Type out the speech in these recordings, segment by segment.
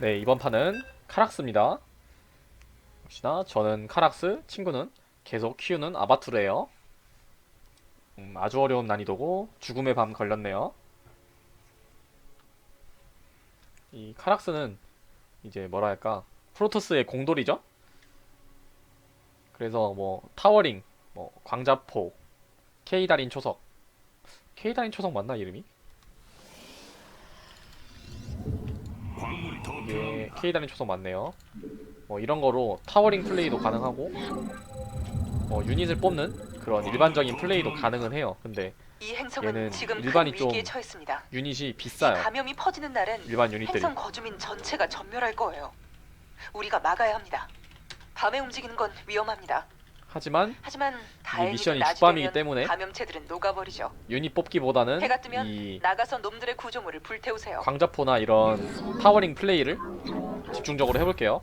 네, 이번 판은 카락스입니다. 역시나 저는 카락스, 친구는 계속 키우는 아바투르예요. 음, 아주 어려운 난이도고 죽음의 밤 걸렸네요. 이 카락스는 이제 뭐랄까 프로토스의 공돌이죠. 그래서 뭐 타워링, 뭐 광자포, 케이다린 초석, 케이다린 초석 맞나 이름이? 이게 필요합니다. K단위 초석 맞네요. 뭐 이런 거로 타워링 플레이도 가능하고 뭐 유닛을 뽑는 그런 일반적인 플레이도 가능은 해요. 근데 이 행성은 얘는 지금 일반이 큰 위기에 좀 처했습니다. 유닛이 이 비싸요. 감염이 퍼지는 날엔 일반 유닛들이. 행성 거주민 전체가 전멸할 거예요. 우리가 막아야 합니다. 밤에 움직이는 건 위험합니다. 하지만 하지만 다행히도 미션이 죽밤이기 때문에 감염체들은 녹아버리죠. 유닛 뽑기보다는 해가 뜨면 이 나가서 놈들의 구조물을 불태우세요. 광자포나 이런 타워링 플레이를 집중적으로 해볼게요.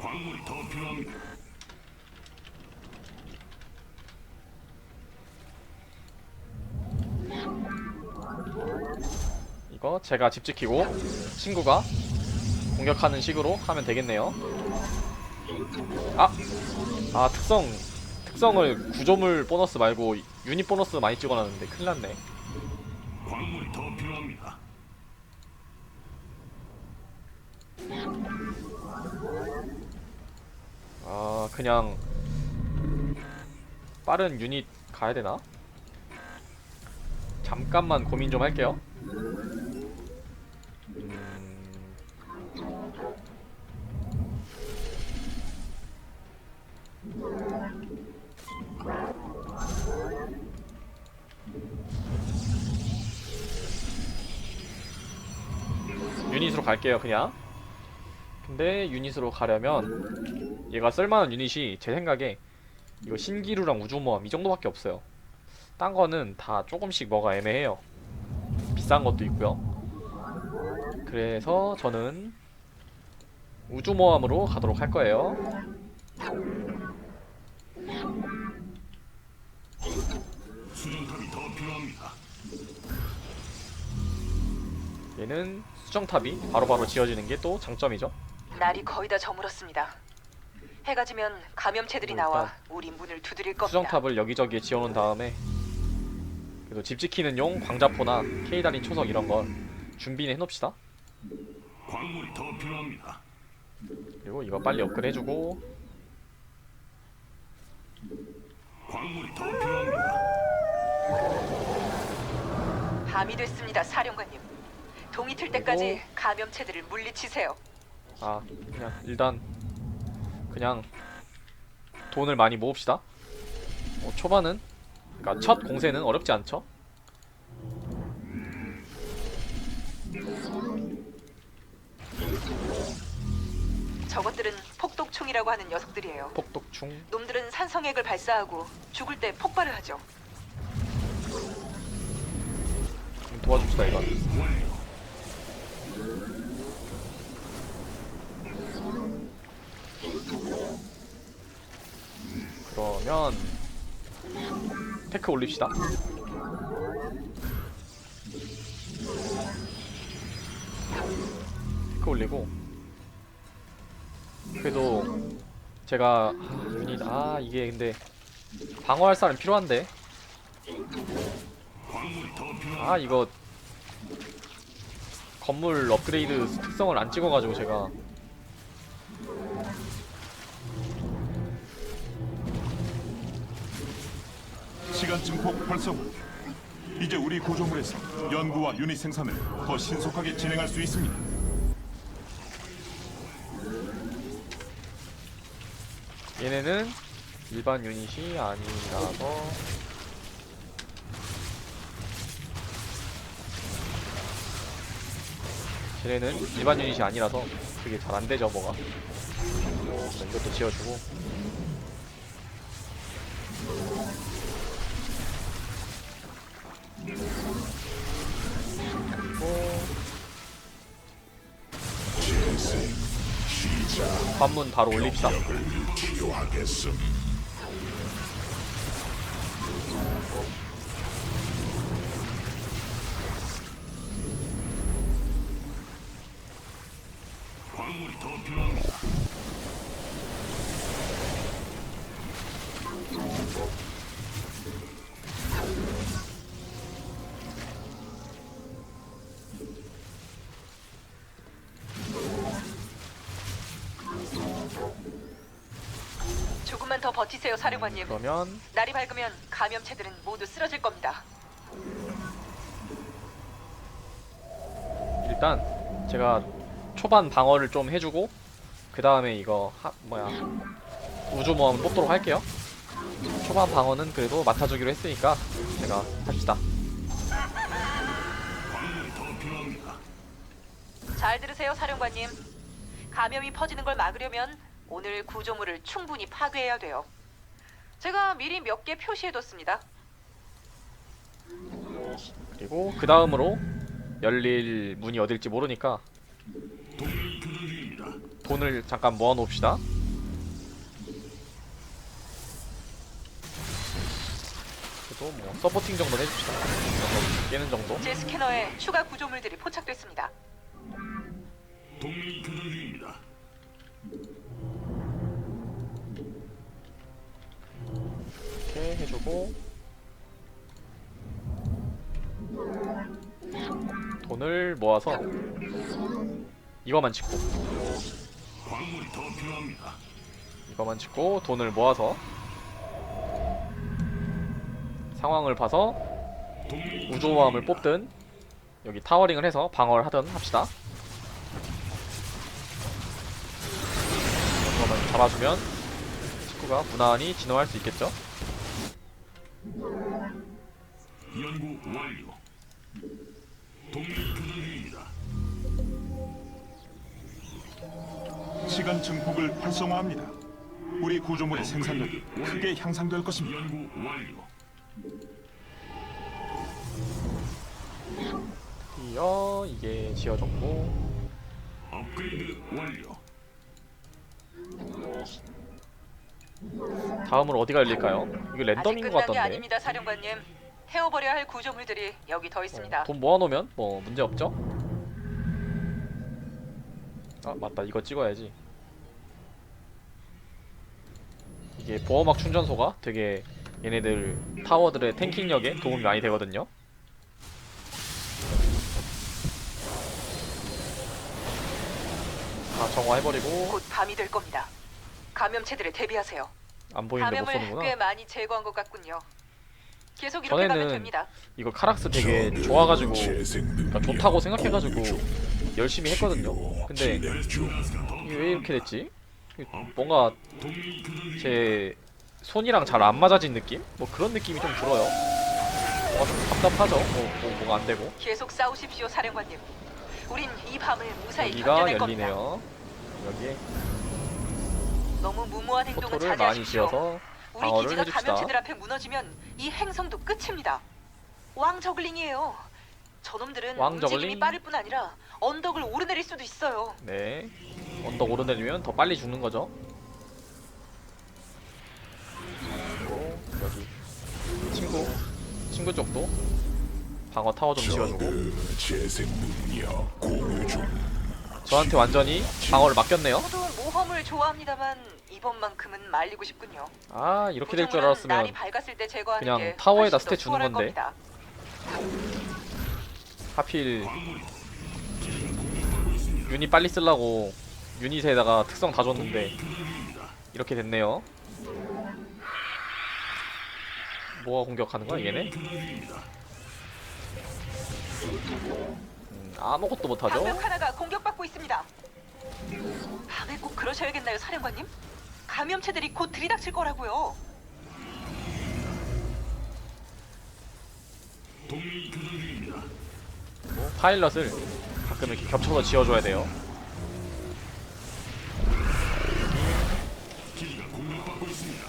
광물이 더 필요합니다. 이거 제가 집 지키고 친구가 공격하는 식으로 하면 되겠네요. 아! 아 특성 특성을 구조물 보너스 말고 유닛 보너스 많이 찍어놨는데 큰일 났네. 광물이 더 필요합니다. 아 그냥 빠른 유닛 가야 되나? 잠깐만 고민 좀 할게요. 갈게요 그냥. 근데 유닛으로 가려면 얘가 쓸만한 유닛이 제 생각에 이거 신기루랑 우주모함 이 정도밖에 없어요. 딴 거는 다 조금씩 뭐가 애매해요. 비싼 것도 있고요. 그래서 저는 우주모함으로 가도록 할 거예요. 얘는 수정탑이 바로바로 지어지는 게 또 장점이죠. 날이 거의 다 저물었습니다. 해가 지면 감염체들이 뭐 나와 우리 문을 두드릴 겁니다. 수정탑을 여기저기에 지어놓은 다음에 그래도 집 지키는 용 광자포나 케이다린 초석 이런 걸 준비해 놓읍시다. 광물이 더 필요합니다. 그리고 이거 빨리 업그레이드 해주고 광물이 더 필요합니다. 밤이 됐습니다, 사령관님. 동이 틀 때까지 감염체들을 물리치세요. 아 그냥 일단 그냥 돈을 많이 모읍시다. 어, 초반은 그러니까 첫 공세는 어렵지 않죠. 저것들은 폭독충이라고 하는 녀석들이에요. 폭독충 놈들은 산성액을 발사하고 죽을 때 폭발을 하죠. 좀 도와줍시다 이건. 그러면 테크 올립시다. 테크 올리고 그래도 제가 아, 아 이게 근데 방어할 사람 필요한데. 아 이거 건물 업그레이드 특성을 안 찍어가지고 제가 시간 증폭 활성화. 이제 우리 구조물에서 연구와 유닛 생산을 더 신속하게 진행할 수 있습니다. 얘네는 일반 유닛이 아니라서 쟤네는 일반 유닛이 아니라서 그게 잘 안되죠 뭐가 그래서 이것도 지어주고 관문 바로 올립시다 조금만 더 버티세요, 사령관님. 그러면 날이 밝으면 감염체들은 모두 쓰러질 겁니다. 일단 제가 초반 방어를 좀 해주고 그 다음에 이거 하, 뭐야 우주모함 뽑도록 할게요. 초반 방어는 그래도 맡아주기로 했으니까 제가 합시다. 잘 들으세요, 사령관님. 감염이 퍼지는 걸 막으려면 오늘 구조물을 충분히 파괴해야 돼요. 제가 미리 몇 개 표시해뒀습니다. 그리고 그 다음으로 열릴 문이 어딜지 모르니까 동맹이 교전 중입니다. 돈을 잠깐 모아놓읍시다. 그래도 뭐 서포팅 정도는 해줍시다. 정도 깨는 정도. 제 스캐너에 추가 구조물들이 포착됐습니다. 동맹이 교전 중입니다. 이렇게 해주고 돈을 모아서 이거만 짓고. 이거만 짓고 돈을 모아서 상황을 봐서 중입니다. 뽑든 여기 타워링을 해서 방어를 하든 합시다. 잡아주면 식구가 무난히 진화할 수 있겠죠? 연구 완료. 동맹이 교전 중입니다. 시간 증폭을 활성화합니다. 우리 구조물의 생산력이 크게 향상될 것입니다. 연구 완료. 이어 이게 지어졌고 업그레이드 완료. 다음으로 어디가 열릴까요? 이거 아직 랜덤인 것 같던데. 아닙니다, 사령관님. 태워버려야 할 구조물들이 여기 더 있습니다. 어, 돈 모아놓으면 뭐 문제 없죠? 아 맞다 이거 찍어야지. 이게 보호막 충전소가 되게 얘네들 타워들의 탱킹력에 도움이 많이 되거든요. 다 정화해버리고 곧 밤이 될 겁니다. 감염체들에 대비하세요. 안 보이는데 못 감염을 쏘는구나. 꽤 많이 제거한 것 같군요. 계속 이렇게 가면 전에는 됩니다. 이거 카락스 되게 좋아가지고 그러니까 좋다고 생각해가지고 열심히 했거든요. 근데 이게 왜 이렇게 됐지? 뭔가. 제 손이랑 잘 안 맞아진 느낌? 뭐 그런 느낌이 좀 들어요. 뭔가 좀 답답하죠. 뭐, 뭐 뭐가 안 되고. 계속 싸우십시오, 사령관님. 우린 이 밤을 무사히 여기가 견뎌낼 겁니다. 열리네요. 여기에 너무 무모한 행동은 포토를 많이 자제하십시오. 지어서 우리 방어를 기지가 해줍시다. 감염체들 앞에 무너지면 이 행성도 끝입니다. 왕 저글링이에요. 저놈들은 왕저글링? 움직임이 빠를 뿐 아니라 언덕을 오르내릴 수도 있어요. 네 언덕 오르내리면 더 빨리 죽는 거죠. 그리고 여기 친구 친구 쪽도 방어 타워 좀 지어주고 재생 능력 공유 중 저한테 완전히 방어를 맡겼네요. 저도 모험을 좋아합니다만 이번만큼은 말리고 싶군요. 아 이렇게 될줄 날이 알았으면 밝았을 때 제거하는 그냥 게 타워에다 훨씬 더 스탯 주는 수월할 건데. 겁니다. 하필 유닛 빨리 쓰려고 유닛에다가 특성 다 줬는데 이렇게 됐네요. 뭐가 공격하는 거야 얘네? 음, 아무것도 못하죠. 방벽 하나가 공격받고 있습니다. 밤에 꼭 그러셔야겠나요, 사령관님? 감염체들이 곧 들이닥칠 거라고요. 동맹이 교전 중입니다. 뭐 파일럿을 가끔 이렇게 겹쳐서 지어줘야 돼요. 기지가 공격받고 있습니다.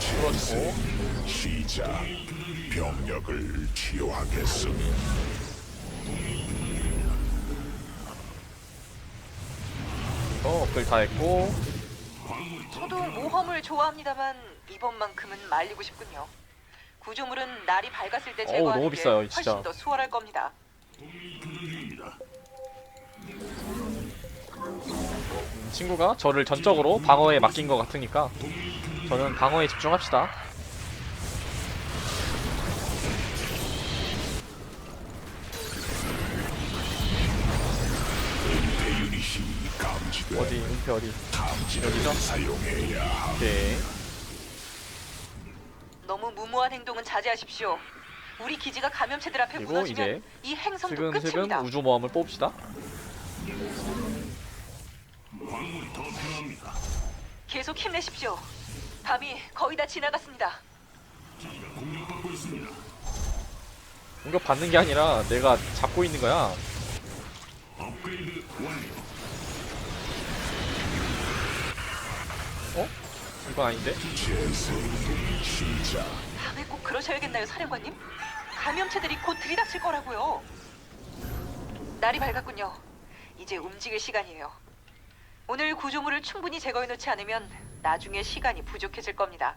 풀어주고 시작 병력을 치유하겠음 어, 업글 다 했고 저도 모험을 좋아합니다만 이번만큼은 말리고 싶군요. 구조물은 날이 밝았을 때 어우, 제거하는 너무 게 비싸요, 훨씬 진짜. 더 수월할 겁니다. 친구가 저를 전적으로 방어에 맡긴 것 같으니까 저는 방어에 집중합시다. 어디 은폐 어디? 함. 오케이. 너무 무모한 행동은 자제하십시오. 우리 기지가 감염체들 앞에 그리고 무너지면 이제 이 행성도 슬금슬금 끝입니다. 우주 모험을 뽑읍시다. 계속 힘내십시오. 밤이 거의 다 지나갔습니다. 기지가 공격받고 있습니다. 공격 받는 게 아니라 내가 잡고 있는 거야. 업그레이드 완료. 이건 아닌데? 재생 시작. 밤에 꼭 그러셔야겠나요, 사령관님? 감염체들이 곧 들이닥칠 거라고요. 날이 밝았군요. 이제 움직일 시간이에요. 오늘 구조물을 충분히 제거해 놓지 않으면 나중에 시간이 부족해질 겁니다.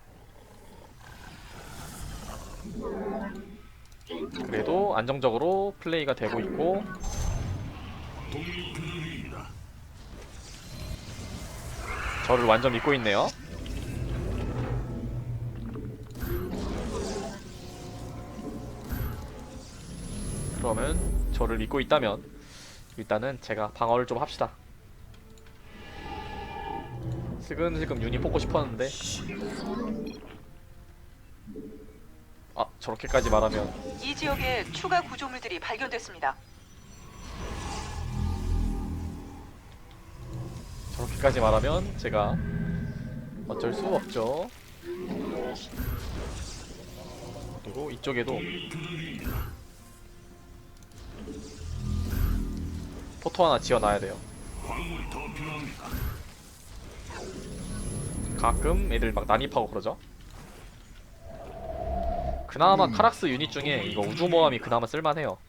그래도 안정적으로 플레이가 되고 있고. 저를 완전 믿고 있네요. 그러면 저를 믿고 있다면 일단은 제가 방어를 좀 합시다. 슬금슬금 유닛 뽑고 싶었는데 아 저렇게까지 말하면 이 지역에 추가 구조물들이 발견됐습니다. 저렇게까지 말하면 제가 어쩔 수 없죠. 그리고 이쪽에도 포토 하나 지어놔야 돼요. 가끔 애들 막 난입하고 그러죠. 그나마 카락스 유닛 중에 이거 우주모함이 그나마 쓸만해요.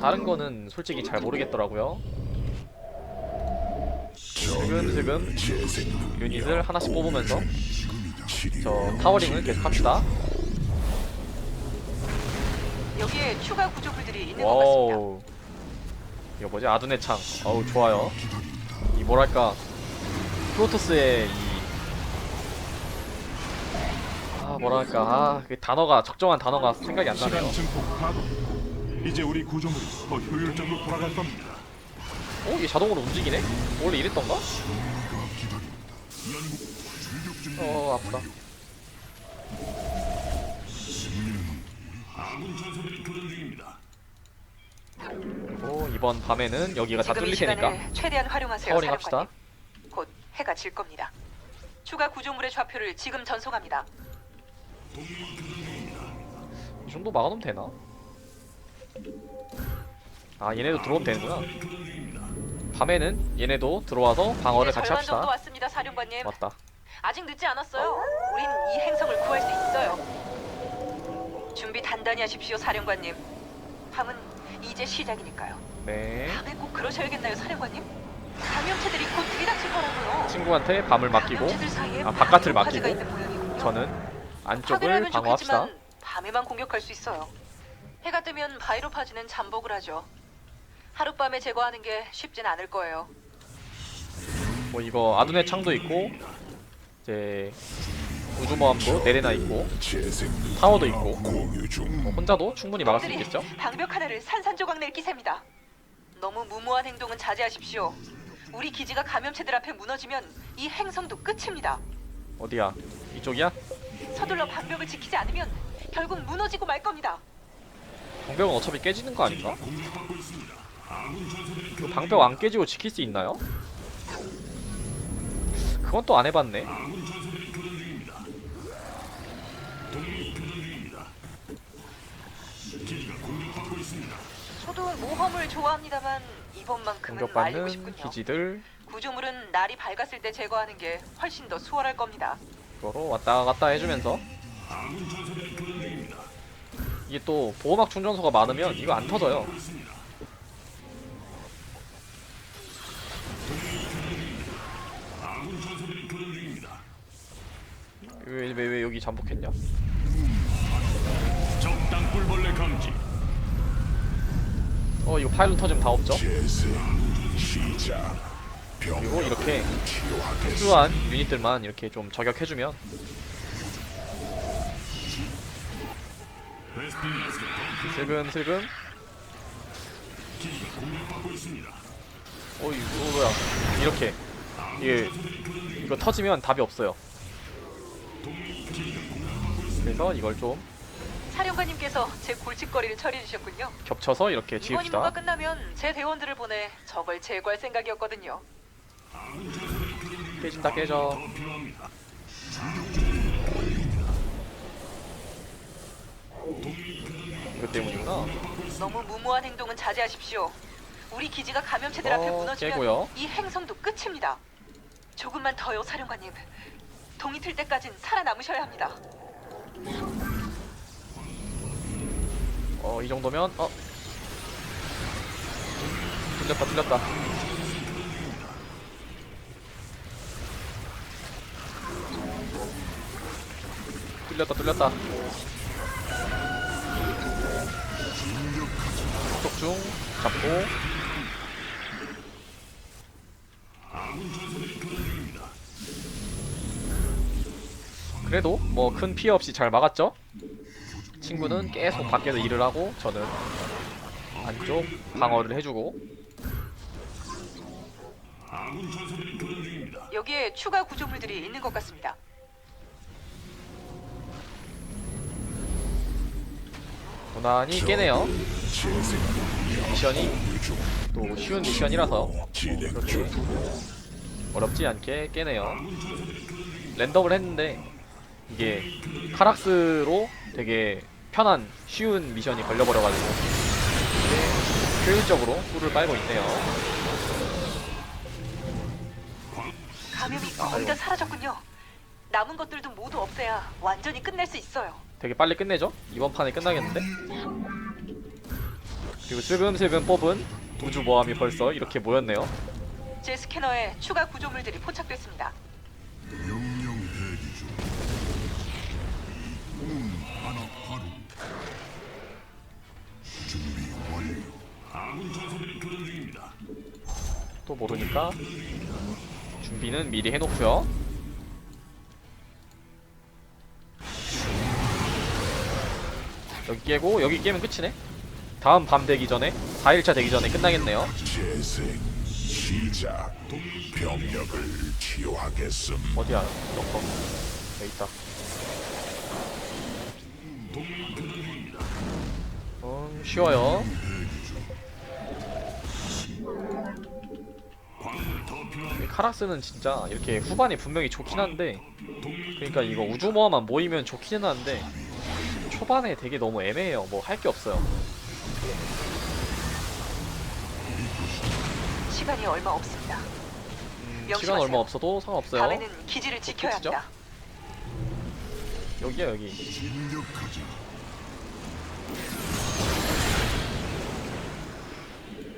다른 거는 솔직히 잘 모르겠더라고요. 능력. 유닛을 하나씩 뽑으면서. 저 타워링을 계속 합시다. 여기에 추가 구조물들이 있는 것 같습니다. 와우. 이거 뭐지? 아둔의 창. 어우 좋아요. 이 뭐랄까 프로토스의 이 아, 뭐랄까 아, 그 단어가 적정한 단어가 생각이 안 나네요. 시간 증폭 가동. 이제 우리 구조물이 더 효율적으로 돌아갈 겁니다. 어? 이게 자동으로 움직이네? 원래 이랬던가? 어 아프다. 아군 전사들이 교전 중입니다. 그리고 이번 밤에는 여기가 다 지금 이 뚫릴 테니까 시간을 최대한 활용하세요, 사령관님. 합시다. 곧 해가 질 겁니다. 추가 구조물의 좌표를 지금 전송합니다. 이 정도 막아놓으면 되나? 아 얘네도 들어오면 되는구나. 밤에는 얘네도 들어와서 방어를 이제 같이 절반 정도 합시다. 왔습니다, 사령관님. 맞다. 아직 늦지 않았어요. 우린 이 행성을 구할 수 있어요. 준비 단단히 하십시오, 사령관님. 밤은 이제 시작이니까요. 네. 밤에 꼭 그러셔야겠나요, 사령관님? 감염체들이 곧 들이닥칠 거라고요. 친구한테 밤을 맡기고 감염체들 사이에 아, 바깥을 방어 파지가 맡기고 있는 모양이군요. 저는 안쪽을 방어합시다. 좋겠지만 밤에만 공격할 수 있어요. 해가 뜨면 바이로파지는 잠복을 하죠. 하룻밤에 제거하는 게 쉽진 않을 거예요. 뭐 이거 아둔의 창도 있고 이제 우주모함도 네레나 있고. 타워도 있고. 뭐 혼자도 충분히 막을 수 있겠죠? 방벽 하나를 산산조각 낼 기세입니다. 너무 무모한 행동은 자제하십시오. 우리 기지가 감염체들 앞에 무너지면 이 행성도 끝입니다. 어디야? 이쪽이야? 서둘러 방벽을 지키지 않으면 결국 무너지고 말 겁니다. 방벽은 어차피 깨지는 거 아닌가? 그 방벽 안 깨지고 지킬 수 있나요? 그건 또 안 해봤네. 아군 전사들이 교전 중입니다. 동맹이 교전 중입니다. 기지가 공격받고 있습니다. 저도 모험을 좋아합니다만 이번만큼은 말리고 공격받는 싶군요. 기지들 구조물은 날이 밝았을 때 제거하는 게 훨씬 더 수월할 겁니다. 이거로 왔다 갔다 해주면서. 이게 또 보호막 충전소가 많으면 이거 안 터져요. 왜 왜 왜 여기 잠복했냐? 적 땅굴벌레 감지. 어 이거 파일럿 터지면 다 없죠? 그리고 이렇게. 특수한 유닛들만 이렇게 좀 저격해주면 슬금슬금. 어 이거 뭐야 이렇게 이게 이거 터지면 답이 없어요 그래서 이걸 좀 사령관님께서 제 골칫거리를 처리해 주셨군요. 겹쳐서 이렇게 이번 임무가 지읍시다 끝나면 제 대원들을 보내 적을 제거할 생각이었거든요. 깨진다 깨져. 이것 때문이구나 너무 무모한 행동은 자제하십시오. 우리 기지가 감염체들 앞에 어, 무너지면 깨고요. 이 행성도 끝입니다. 조금만 더요, 사령관님. 동이 틀 때까진 살아남으셔야 합니다. 어 이 정도면 어. 뚫렸다 뚫렸다. 뚫렸다 뚫렸다. 속중 잡고. 그래도 뭐 큰 피해 없이 잘 막았죠? 친구는 계속 밖에서 일을 하고 저는 안쪽 방어를 해주고. 여기에 추가 구조물들이 있는 것 같습니다. 무난히 깨네요 미션이 또 쉬운 미션이라서 그렇게 중. 어렵지 않게 깨네요 랜덤을 했는데 이게 카락스로 되게 편한 쉬운 미션이 걸려버려가지고 되게 효율적으로 꿀을 빨고 있네요 감염이 거의 다 사라졌군요. 남은 것들도 모두 없애야 완전히 끝낼 수 있어요. 되게 빨리 끝내죠? 이번 판에 끝나겠는데? 그리고 슬금슬금 뽑은 우주 모함이 벌써 이렇게 모였네요 제 스캐너에 추가 구조물들이 포착됐습니다. 준비 완료. 아군 전사들이 교전 중입니다. 또 모르니까 준비는 미리 해놓고요. 여기 깨고 여기 깨면 끝이네. 다음 밤 되기 전에 4일차 되기 전에 끝나겠네요. 재생 시작. 병력을 치유하겠음. 어디야? 넣고 여기 있다. 쉬워요. 이 카락스는 진짜 이렇게 후반이 분명히 좋긴 한데 그러니까 이거 우주 모험만 모이면 좋기는 한데 초반에 되게 너무 애매해요. 뭐 할 게 없어요. 시간이 얼마 없습니다. 음, 시간. 얼마 없어도 상관없어요. 밤에는 기지를 지켜야 끝이죠? 합니다. 여기야 여기.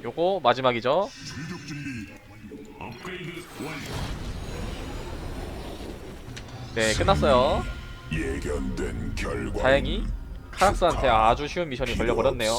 요거 마지막이죠. 네 끝났어요. 다행히 카락스한테 아주 쉬운 미션이 걸려버렸네요.